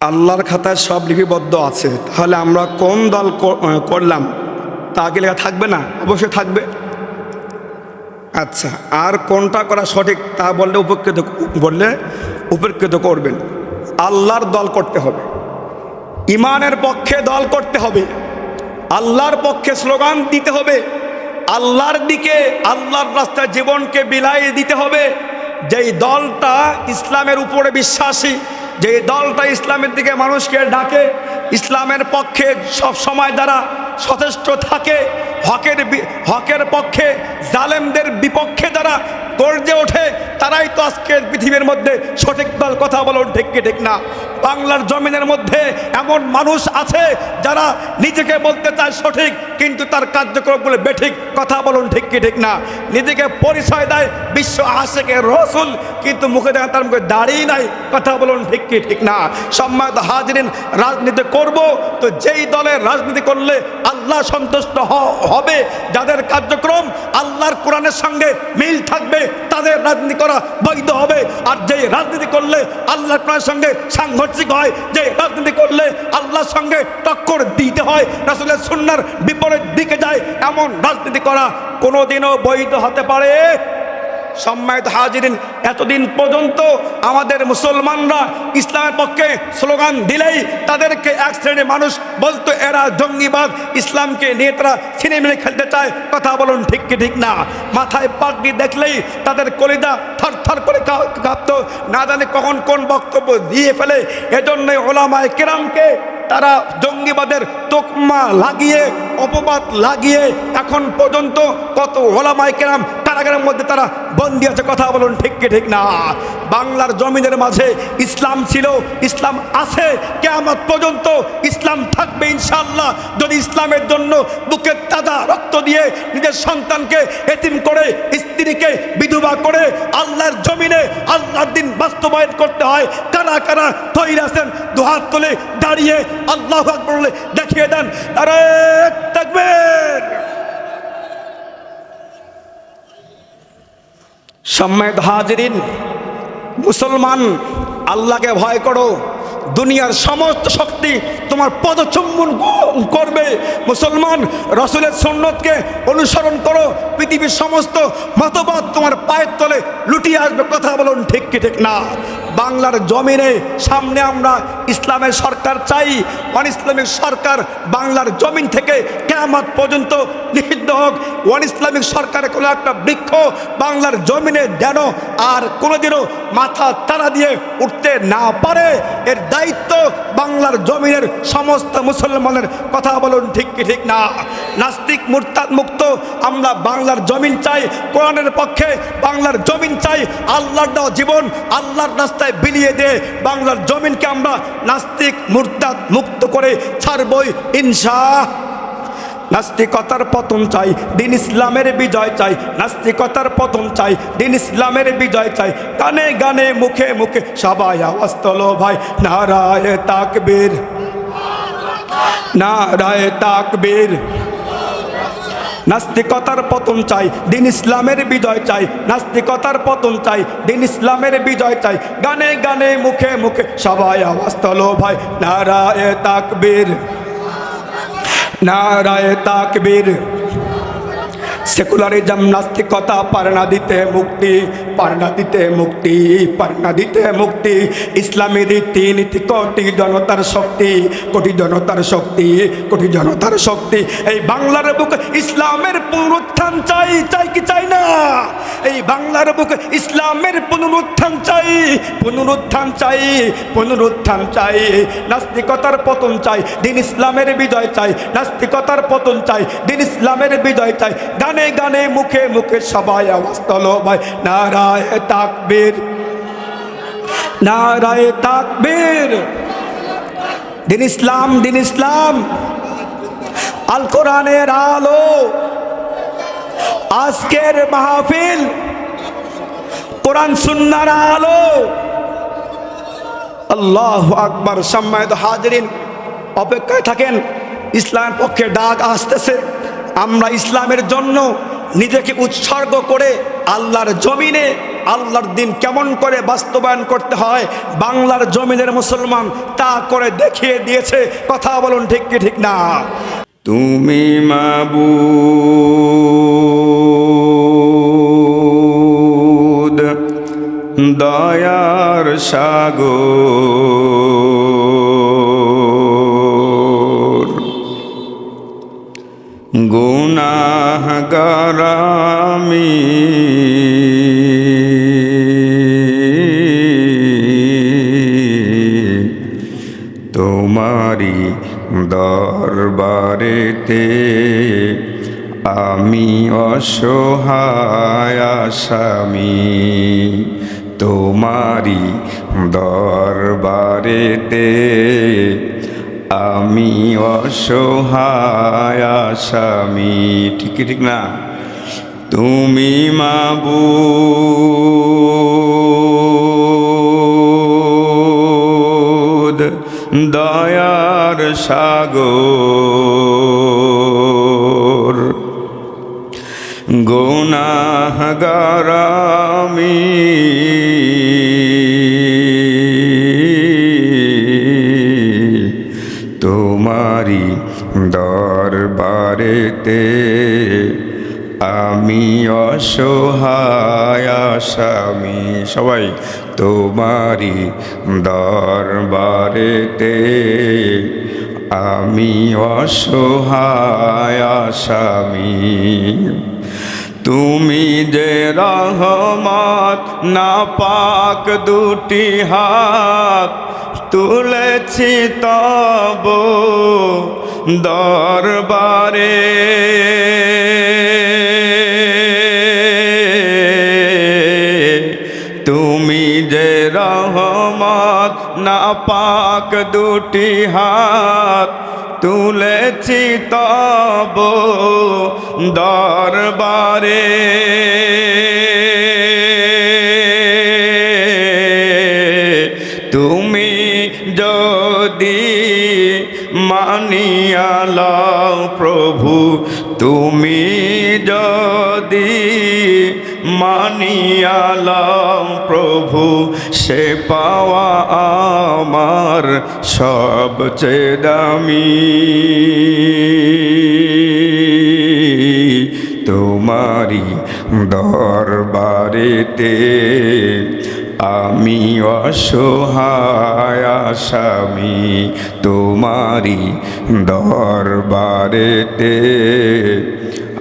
আল্লাহর খাতায় সব লিপিবদ্ধ আছে। তাহলে আমরা কোন দল করলাম? তা আগে লেখা থাকবে না? অবশ্যই থাকবে। আচ্ছা আর কোনটা করা সঠিক তা বললে উপকৃত বললে উপকৃত করবেন। আল্লাহর দল করতে হবে। ইমানের পক্ষে দল করতে হবে। আল্লাহর পক্ষে স্লোগান দিতে হবে। আল্লাহর দিকে, আল্লাহর রাস্তায় জীবনকে বিলাই দিতে হবে। যেই দলটা ইসলামের উপরে বিশ্বাসী যেই দলটা ইসলামের দিকে মানুষকে ডাকে, ইসলামের পক্ষে সব সময় দ্বারা সচেষ্ট থাকে, হকের হকের পক্ষে, জালেমদের বিপক্ষে যারা গর্জে ওঠে, তারাই তো আজকের পৃথিবীর মধ্যে সঠিক দল কথা বলো ঢেকে ঢেক না? বাংলার জমিনের মধ্যে এমন মানুষ আছে যারা নিজেকে বলতে চায় সঠিক, কিন্তু তার কার্যক্রমগুলো বেঠিক। কথা বলুন ঠিক কি ঠিক না? নিজেকে পরিচয় দেয় বিশ্ব আশেকে রসুল, কিন্তু মুখে দেখা তার মুখে দাঁড়িয়ে নাই। কথা বলুন ঠিক কি ঠিক না? সম্মানিত হাজরিন, রাজনীতি করব, তো যেই দলের রাজনীতি করলে আল্লাহ সন্তুষ্ট হবে। যাদের কার্যক্রম আল্লাহর কোরআনের সঙ্গে মিল থাকবে, তাদের রাজনীতি করা বৈধ হবে। আর যেই রাজনীতি করলে আল্লাহর কোরআনের সঙ্গে সাংঘর্ষিক হয় যে রাজনীতি করলে আল্লাহর সঙ্গে টক্কর দিতে হয়, রাসুলের সুন্নার বিপরীত দিকে যায়, এমন রাজনীতি করা কোনোদিনও বৈধ হতে পারে। সম্মানিত হাজিরিন, এতদিন পর্যন্ত আমাদের মুসলমানরা ইসলামের পক্ষে স্লোগান দিলেই তাদেরকে এক শ্রেণির মানুষ বলতো, এরা জঙ্গিবাদ, ইসলামকে নিয়ে তারা সিনেমিনে খেলতে চায়। কথা বলুন, ঠিক কি ঠিক না? মাথায় পাগড়ি দেখলেই তাদের কলিদা থর থর করে কাঁপতো। না জানে কখন কোন বক্তব্য দিয়ে ফেলে। এজন্যই ওলামায় কেরামকে তারা জঙ্গিবাদের তোকমা লাগিয়ে, অপবাদ লাগিয়ে এখন পর্যন্ত কত ওলামায় কেরাম কারাগারের মধ্যে তারা বন্দি আছে, কথা বলুন, ঠিক কি, ঠিক না? বাংলার জমিনের মাঝে ইসলাম ছিল, ইসলাম আছে কেমন পর্যন্ত ইসলাম থাকবে ইনশাল্লাহ যদি ইসলামের জন্য বুকে তাজা রক্ত দিয়ে নিজের সন্তানকে এতিম করে, স্ত্রীকে বিধবা করে আল্লাহর জমিনে আল্লাহর দিন বাস্তবায়ন করতে হয়, কারা কারা তৈরি আছেন? দুহাত তুলে দাঁড়িয়ে আল্লাহ আকবর বলে দেখিয়ে দেন আরে তাকবীর। সম্মানিত হাজরিন, মুসলমান, আল্লাহকে ভয় করো। দুনিয়ার সমস্ত শক্তি তোমার পদচুম্বন করবে। মুসলমান, রসুলের সন্ন্যতকে অনুসরণ করো। পৃথিবীর সমস্ত মতবাদ তোমার পায়ের তলে লুটিয়ে আসবে, কথা বলুন ঠিক কি, ঠিক না? বাংলার জমিনে সামনে আমরা ইসলামের সরকার চাই অন ইসলামিক সরকার বাংলার জমিন থেকে কেয়ামত পর্যন্ত নিষিদ্ধ হোক। ওয়ান ইসলামিক সরকারের কোনো একটা বৃক্ষ বাংলার জমিনে যেন আর কোনোদিনও মাথা তারা দিয়ে উঠতে না পারে। এর দায়িত্ব বাংলার জমিনের সমস্ত মুসলমানের, কথা বলুন ঠিক কি, ঠিক না? নাস্তিক মুক্ত আমরা বাংলার জমিন চাই, কোরআনের পক্ষে বাংলার জমিন চাই, আল্লাহর দেওয়া জীবন আল্লাহর রাস্তায় বিলিয়ে দিয়ে বাংলার জমিনকে আমরা নাস্তিক, মুরতাদ, মুক্ত করে ছাড়বই ইনশা নাস্তিকতার পতন চাই, দিন ইসলামের বিজয় চাই, নাস্তিকতার পতন চাই, দিন ইসলামের বিজয় চাই। গানে গানে, মুখে মুখে সবাই আওয়াজ তোলো ভাই, নারায় তাকবীর নারায় তাকবীর। নাস্তিকতার পতন চাই, দিন ইসলামের বিজয় চাই, নাস্তিকতার পতন চাই, দিন ইসলামের বিজয় চাই। গানে গানে, মুখে মুখে, সবাই আওয়াজ তোলো ভাই, নারায় তাকবীর নারায় তাকবীর। সেকুলারিজম নাস্তিকতা, পারনা দিতে মুক্তি, পারনা দিতে মুক্তি, পারনা দিতে মুক্তি। ইসলামী রীতি, নীতি, কোটি, জনতার শক্তি, কোটি জনতার শক্তি, কোটি জনতার শক্তি। এই বাংলার বুক ইসলামের পুনরুত্থান চাই চাই কি চাই না? এই বাংলার বুক ইসলামের পুনরুত্থান চাই পুনরুত্থান চাই পুনরুত্থান চাই। নাস্তিকতার পতন চাই, দিন ইসলামের বিজয় চাই। নাস্তিকতার পতন চাই, দিন ইসলামের বিজয় চাই। গানে গানে, মুখে মুখে সবাই তোলো ভাই। নারায় তাকবীর। নারায় তাকবীর। দিন ইসলাম দিন ইসলাম। আল কোরআনের আলো। আজকের মাহফিল কোরআন সুন্নার আলো। আল্লাহ আকবর, সম্মানিত হাজরিন, অপেক্ষায় থাকেন, ইসলামের পক্ষে ডাক আসতেছে। আমরা ইসলামের জন্য নিজেকে উৎসর্গ করে আল্লাহর জমিনে, আল্লাহর দিন কেমন করে বাস্তবায়ন করতে হয়, বাংলার জমিনের মুসলমান তা করে দেখিয়ে দিয়েছে। কথা বলুন ঠিক কি ঠিক না? তুমি মাবুদ। দয়ার সাগর। গুনাহগারামি তোমারি দরবারেতে আমি অসহায় আসামি। তোমারি দরবারেতে আমি অসহায় আসামি। ঠিক ঠিক না? তুমি মাবুদ দয়ার সাগর সবাই তোমারি দরবারেতে। আমি অসহায় আসামি। তুমি যে রহমত না পাক দুটি হাত তুলেছি তব দরবারে। পাক দুটি হাত তুলেছি তব দরবারে। তুমি যদি মানিয়ালাও প্রভু তুমি যদি মানিয়ালাও প্রভু সে পাওয়া আমার সবচেয়ে দামি। তোমারি দরবারেতে আমি অসহায় আসামি। তোমারি দরবারেতে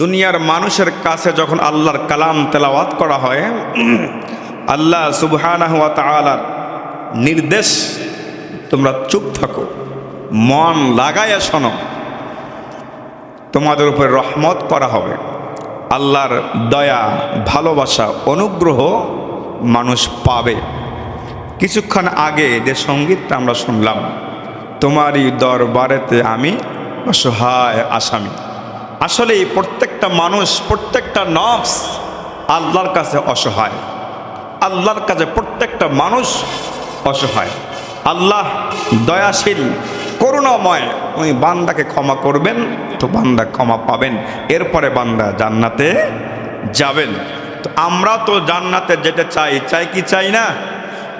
দুনিয়ার মানুষের কাছে যখন আল্লাহর কালাম তেলাওয়াত করা হয়, আল্লাহ সুবহানাহু ওয়া তাআলার নির্দেশ, তোমরা চুপ থাকো, মন লাগাইয়া শোনো। তোমাদের উপর রহমত করা হবে। আল্লাহর দয়া, ভালোবাসা, অনুগ্রহ মানুষ পাবে। কিছুক্ষণ আগে যে সঙ্গীতটা আমরা শুনলাম, তোমারই দরবারেতে আমি অসহায় আসামি। আসলে প্রত্যেকটা মানুষ, প্রত্যেকটা নফস আল্লাহর কাছে অসহায়। আল্লাহর কাছে প্রত্যেকটা মানুষ অসহায়। আল্লাহ দয়াশীল, করুণাময়। উনি বান্দাকে ক্ষমা করবেন, তো বান্দা ক্ষমা পাবেন। এরপরে বান্দা জান্নাতে যাবেন। তো আমরা তো জান্নাতে যেতে চাই। চাই কি চাই না?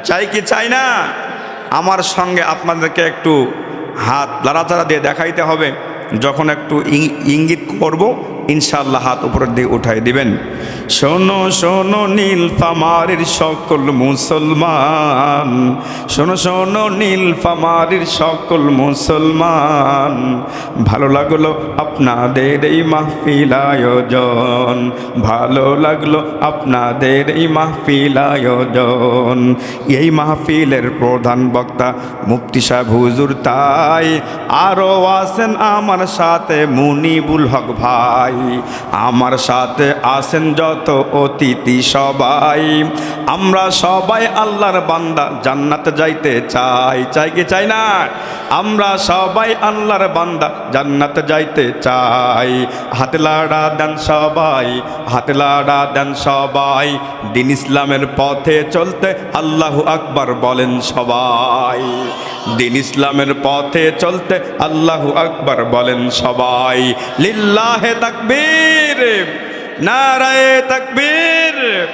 চাই কি চাই না? আমার সঙ্গে আপনাদেরকে একটু হাত লাড়াচাড়া দিয়ে দেখাইতে হবে। যখন একটু ইঙ্গিত করব ইনশাল্লাহ হাত উপরের দিকে উঠাই দিবেন। শোনো শোনো, নীল ফামারির সকল মুসলমান। শোনো শোনো, নীল ফামারির সকল মুসলমান। ভালো লাগল আপনাদের এই মাহফিল আয়োজন। ভালো লাগল আপনাদের এই মাহফিল আয়োজন। এই মাহফিলের প্রধান বক্তা মুফতি সাহেব হুজুর তাই। আরও আছেন আমার সাথে মুনিবুল হক ভাই। আমার সাথে আসেন যত অতিথি সবাই, আমরা সবাই আল্লাহর বান্দা, জান্নাতে যাইতে চাই। চাই কি চাই না? আমরা সবাই আল্লাহর বান্দা, জান্নাতে যাইতে চাই। হাতে লাড়া দেন সবাই, হাতে লাড়া দেন সবাই। দিন ইসলামের পথে চলতে আল্লাহু আকবার বলেন সবাই। দিন ইসলামের পথে চলতে আল্লাহু আকবার বলেন সবাই। লিল্লাহে তাকবীর। নারায়ে তাকবীর,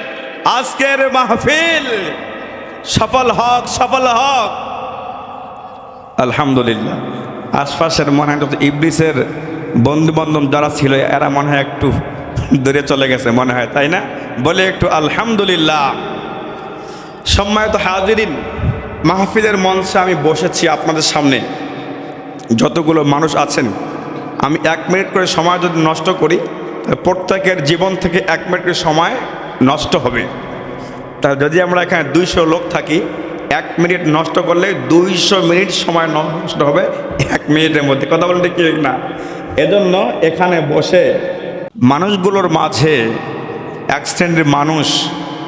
আজকের মাহফিল সফল হক সফল হক। আলহামদুলিল্লাহ। আশপাশের মনে হয় ইবলিসের বন্ধু বান্ধব যারা ছিল, এরা মনে হয় একটু দূরে চলে গেছে মনে হয়, তাই না? বলে একটু আলহামদুলিল্লাহ। সম্মানিত হাজিরিন, মাহফিলের মঞ্চে আমি বসেছি আপনাদের সামনে। যতগুলো মানুষ আছেন, আমি এক মিনিট করে সময় যদি নষ্ট করি প্রত্যেকের জীবন থেকে এক মিনিট করে সময় নষ্ট হবে। তা যদি আমরা এখানে দুইশো লোক থাকি, এক মিনিট নষ্ট করলে দুইশো মিনিট সময় নষ্ট হবে এক মিনিটের মধ্যে। কথা বলতে কি না? এজন্য এখানে বসে মানুষগুলোর মাঝে এক শ্রেণির মানুষ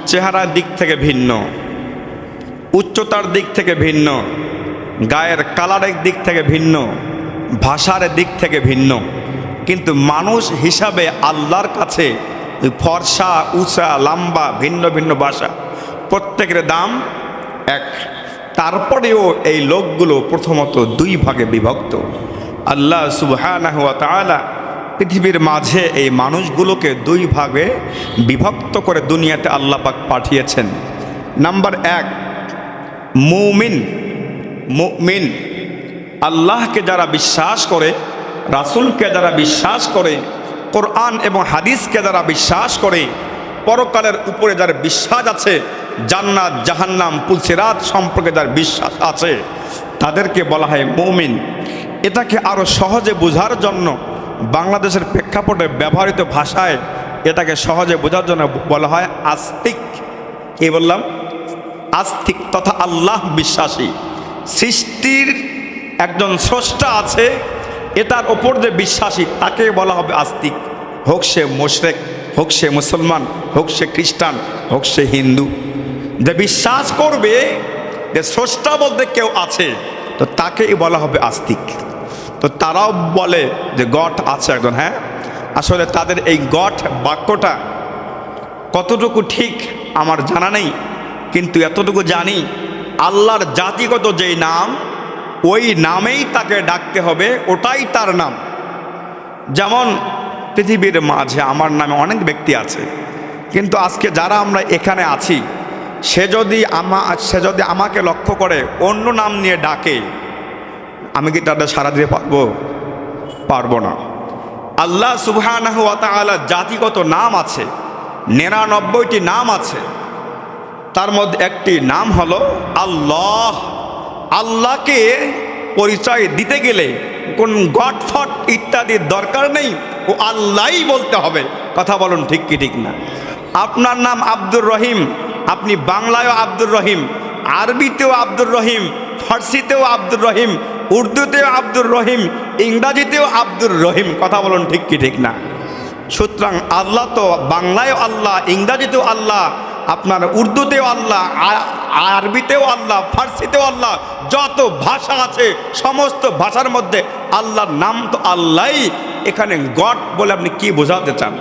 চেহারার দিক থেকে ভিন্ন, উচ্চতার দিক থেকে ভিন্ন, গায়ের কালারের দিক থেকে ভিন্ন, ভাষার দিক থেকে ভিন্ন। কিন্তু মানুষ হিসাবে আল্লাহর কাছে ফর্সা, উঁচা, লম্বা, ভিন্ন ভিন্ন ভাষা। প্রত্যেকের দাম এক। তারপরেও এই লোকগুলো প্রথমত দুই ভাগে বিভক্ত। আল্লাহ তাআলা পৃথিবীর মাঝে এই মানুষগুলোকে দুই ভাগে বিভক্ত করে দুনিয়াতে আল্লাহ পাক পাঠিয়েছেন। নাম্বার এক, মুমিন। মুমিন আল্লাহকে যারা বিশ্বাস করে রাসূলকে যারা বিশ্বাস করে, কোরআন এবং হাদিসকে যারা বিশ্বাস করে, পরকালের উপরে যার বিশ্বাস আছে, জান্নাত, জাহান্নাম, পুলসিরাত সম্পর্কে যার বিশ্বাস আছে, তাদেরকে বলা হয় মৌমিন। এটাকে আরও সহজে বোঝার জন্য বাংলাদেশের প্রেক্ষাপটে ব্যবহৃত ভাষায় এটাকে সহজে বোঝার জন্য বলা হয় আস্তিক। কি বললাম? আস্তিক তথা আল্লাহ বিশ্বাসী। সৃষ্টির একজন স্রষ্টা আছে এটার ওপর যে বিশ্বাসী, তাকে বলা হবে আস্তিক। হোক সে মোশরেক, হোক সে মুসলমান, হোক সে খ্রিস্টান, হোক সে হিন্দু। যে বিশ্বাস করবে, যে স্রষ্টা বলতে কেউ আছে, তো তাকেই বলা হবে আস্তিক। তো তারাও বলে যে গড আছে একজন হ্যাঁ? আসলে তাদের এই গড বাক্যটা কতটুকু ঠিক আমার জানা নেই, কিন্তু এতটুকু জানি, আল্লাহর জাতিগত যেই নাম ওই নামেই তাকে ডাকতে হবে, ওটাই তার নাম। যেমন পৃথিবীর মাঝে আমার নামে অনেক ব্যক্তি আছে, কিন্তু আজকে যারা আমরা এখানে আছি, সে যদি আমা, সে যদি আমাকে লক্ষ্য করে অন্য নাম নিয়ে ডাকে, আমি কি তাদের সারা দিতে পারব? পারব না। আল্লাহ সুবহানাহু জাতিগত নাম আছে, নিরানব্বইটি নাম আছে, তার মধ্যে একটি নাম হলো আল্লাহ। আল্লাহকে পরিচয় দিতে গেলে কোন গটফট ইত্যাদির দরকার নেই, ও আল্লাহই বলতে হবে। কথা বলুন ঠিক কি ঠিক না? আপনার নাম আব্দুর রহিম, আপনি বাংলায়ও আব্দুর রহিম, আরবিতেও আব্দুর রহিম, ফার্সিতেও আব্দুর রহিম, উর্দুতেও আব্দুর রহিম, ইংরাজিতেও আব্দুর রহিম, কথা বলুন ঠিক কি ঠিক না? সুতরাং আল্লাহ তো বাংলায়ও আল্লাহ, ইংরাজিতেও আল্লাহ, আপনার উর্দুতেও আল্লাহ আরবিতেও আল্লাহ, ফার্সিতেও আল্লাহ, যত ভাষা আছে, সমস্ত ভাষার মধ্যে আল্লাহর নাম তো আল্লাহই। এখানে গড বলে আপনি কি বোঝাতে চান?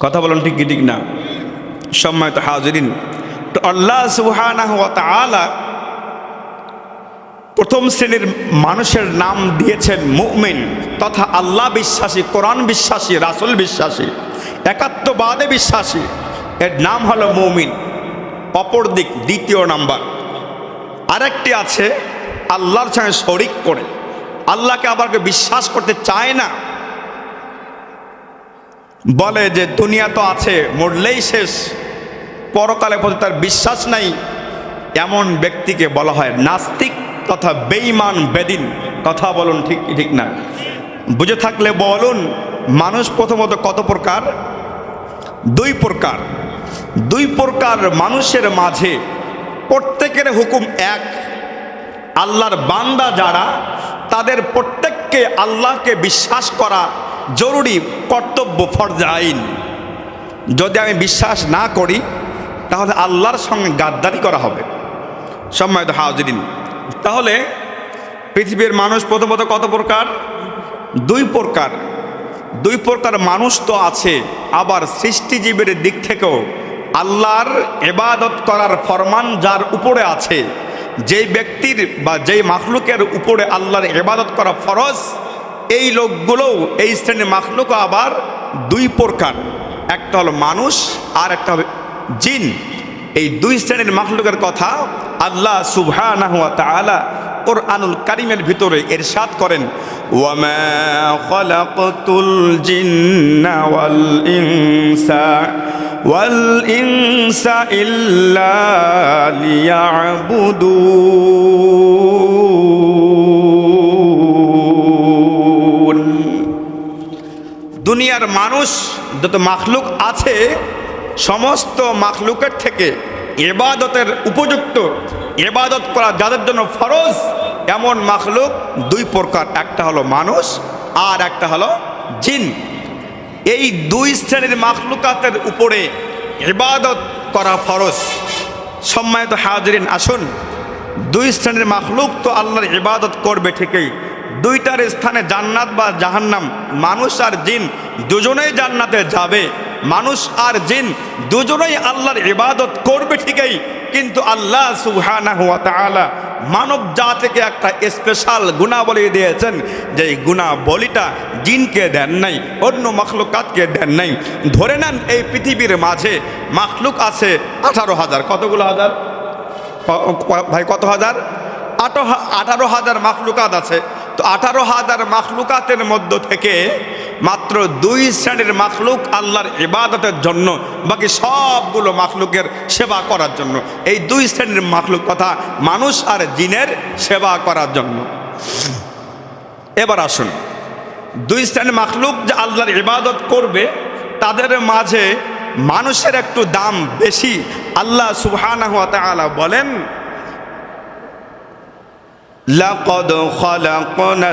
কথা বলুন ঠিক কি, ঠিক না? সম্মানিত হাজরিন, তো আল্লাহ সুবহানাহু ওয়া তাআলা প্রথম শ্রেণির মানুষের নাম দিয়েছেন মুমিন, তথা আল্লাহ বিশ্বাসী, কোরআন বিশ্বাসী, রাসুল বিশ্বাসী, একাত্মবাদে বিশ্বাসী। এর নাম হলো মুমিন। অপর দিক দ্বিতীয় নাম্বার। আরেকটি আছে, আল্লাহর সঙ্গে শরিক করে। আল্লাহকে আবার বিশ্বাস করতে চায় না। বলে যে, দুনিয়া তো আছে, মরলেই শেষ। পরকালে প্রতি তার বিশ্বাস নাই। এমন ব্যক্তিকে বলা হয় নাস্তিক তথা বেঈমান, বেদিন। কথা বলুন ঠিক ঠিক না? বুঝে থাকলে বলুন, মানুষ প্রথমত কত প্রকার? দুই প্রকার। দুই প্রকার মানুষের মাঝে প্রত্যেকের হুকুম এক। আল্লাহর বান্দা যারা, তাদের প্রত্যেককে আল্লাহকে বিশ্বাস করা জরুরি কর্তব্য ফরজ আইন। যদি আমি বিশ্বাস না করি, তাহলে আল্লাহর সঙ্গে গাদ্দারি করা হবে। সম্মানিত হাজরিন, তাহলে পৃথিবীর মানুষ প্রথমত কত প্রকার? দুই প্রকার। দুই প্রকার মানুষ তো আছে, আবার সৃষ্টিজীবের দিক থেকেও। আল্লাহর এবাদত করার ফরমান যার উপরে আছে, যেই ব্যক্তির বা যেই মাখলুকের উপরে আল্লাহর এবাদত করা ফরজ, এই লোকগুলোও, এই শ্রেণির মাখলুকও আবার দুই প্রকার। একটা হলো মানুষ, আর একটা হলো জিন। এই দুই শ্রেণির মাখলুকের কথা আল্লাহ সুবহানাহু ওয়া তাআলা কোরআনুল কারিমের ভিতরে এর এরশাদ করেন জিন্না ওয়াল ইনসা ওয়াল ইনসা ইল্লা লিয়াবুদুন দুনিয়ার মানুষ যত মাখলুক আছে, সমস্ত মাখলুকের থেকে এবাদতের উপযুক্ত এবাদত করা যাদের জন্য ফরজ এমন মাখলুক দুই প্রকার, একটা হলো মানুষ আর একটা হলো জিন। এই দুই শ্রেণির মাখলুকাতের উপরে ইবাদত করা ফরজ। সম্মানিত হাজরিন, আসুন। দুই শ্রেণির মাখলুক তো আল্লাহর ইবাদত করবে ঠিকই। দুইটার স্থানে জান্নাত বা জাহান্নাম, মানুষ আর জিন দুজনেই জান্নাতে যাবে। মানুষ আর জিন দুজনেই আল্লাহর ইবাদত করবে ঠিকই, কিন্তু আল্লাহ সুবহানাহু হুয়া তাআলা মানব জাতিকে একটা স্পেশাল গুণাবলী দিয়েছেন যে এই গুণাবলীটা জিনকে দেন নাই, অন্য মখলুকাতকে দেন নাই। ধরে নেন এই পৃথিবীর মাঝে মাখলুক আছে আঠারো হাজার। কতগুলো হাজার? ভাই, কত হাজার? আঠারো হাজার মাখলুকাত আছে। তো আঠারো হাজার মাখলুকাতের মধ্য থেকে মাত্র দুই শ্রেণির মাখলুক আল্লাহর ইবাদতের জন্য, বাকি সবগুলো মাখলুকের সেবা করার জন্য। এই দুই শ্রেণির মাখলুক কথা মানুষ আর জিনের সেবা করার জন্য। এবার আসুন। দুই শ্রেণির মাখলুক যে আল্লাহর ইবাদত করবে, তাদের মাঝে মানুষের একটু দাম বেশি। আল্লাহ সুবহানাহু তাআলা বলেন لقد خلقنا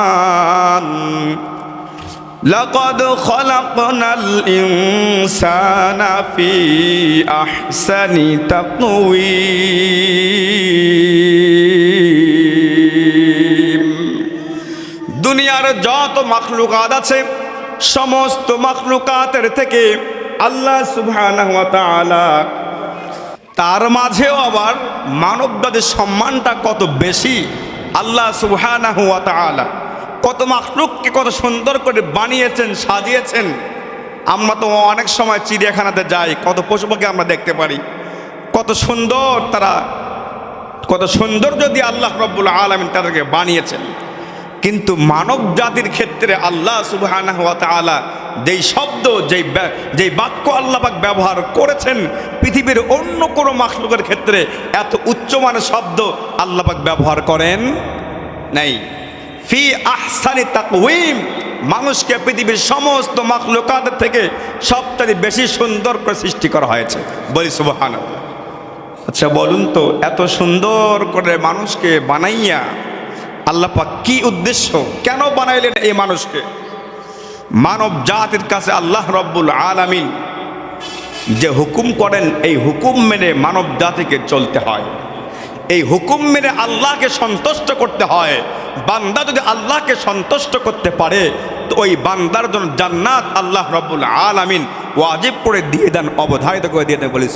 الإنسان لقد خلقنا الإنسان في أحسن تقويم দুনিয়ার যত মাখলুকাত আছে সমস্ত মাখলুকাতের থেকে আল্লাহ সুবহানাহু ওয়া তাআলা তার মাঝেও আবার মানব জাতির সম্মানটা কত বেশি, আল্লাহ সুবহানাহু ওয়া তাআলা কত মাখলুককে কত সুন্দর করে বানিয়েছেন, সাজিয়েছেন। আমরা তো অনেক সময় চিড়িয়াখানাতে যাই, কত পশু পাখি আমরা দেখতে পারি। কত সুন্দর তারা, কত সুন্দর যদি আল্লাহ রব্বুল আলমিন তাদেরকে বানিয়েছেন। কিন্তু মানব জাতির ক্ষেত্রে আল্লাহ তাআলা যেই শব্দ, যেই যেই বাক্য আল্লাপাক ব্যবহার করেছেন পৃথিবীর অন্য কোনো মাখলুকের ক্ষেত্রে এত উচ্চমানের শব্দ আল্লাপাক ব্যবহার করেন নাই। ফি আহসানি তাকউইম মানুষকে পৃথিবীর সমস্ত মাখলুকাতের থেকে সবচেয়ে বেশি সুন্দর করে সৃষ্টি করা হয়েছে। বলি সুবহানাল্লাহ। আচ্ছা বলুন তো, এত সুন্দর করে মানুষকে বানাইয়া আল্লাহ পাক কি উদ্দেশ্য, কেন বানাইলেন এই মানুষকে? মানব জাতির কাছে আল্লাহ রব্বুল আলামিন যে হুকুম করেন, এই হুকুম মেনে মানব জাতিকে চলতে হয়। এই হুকুম মেনে আল্লাহকে সন্তুষ্ট করতে হয়। বান্দা যদি আল্লাহকে সন্তুষ্ট করতে পারে, তো ওই বান্দার জন্য জান্নাত আল্লাহ রব্বুল আলামিন ওয়াজিব করে দিয়ে দেন, অবধারিত করে দিয়ে দেন বলি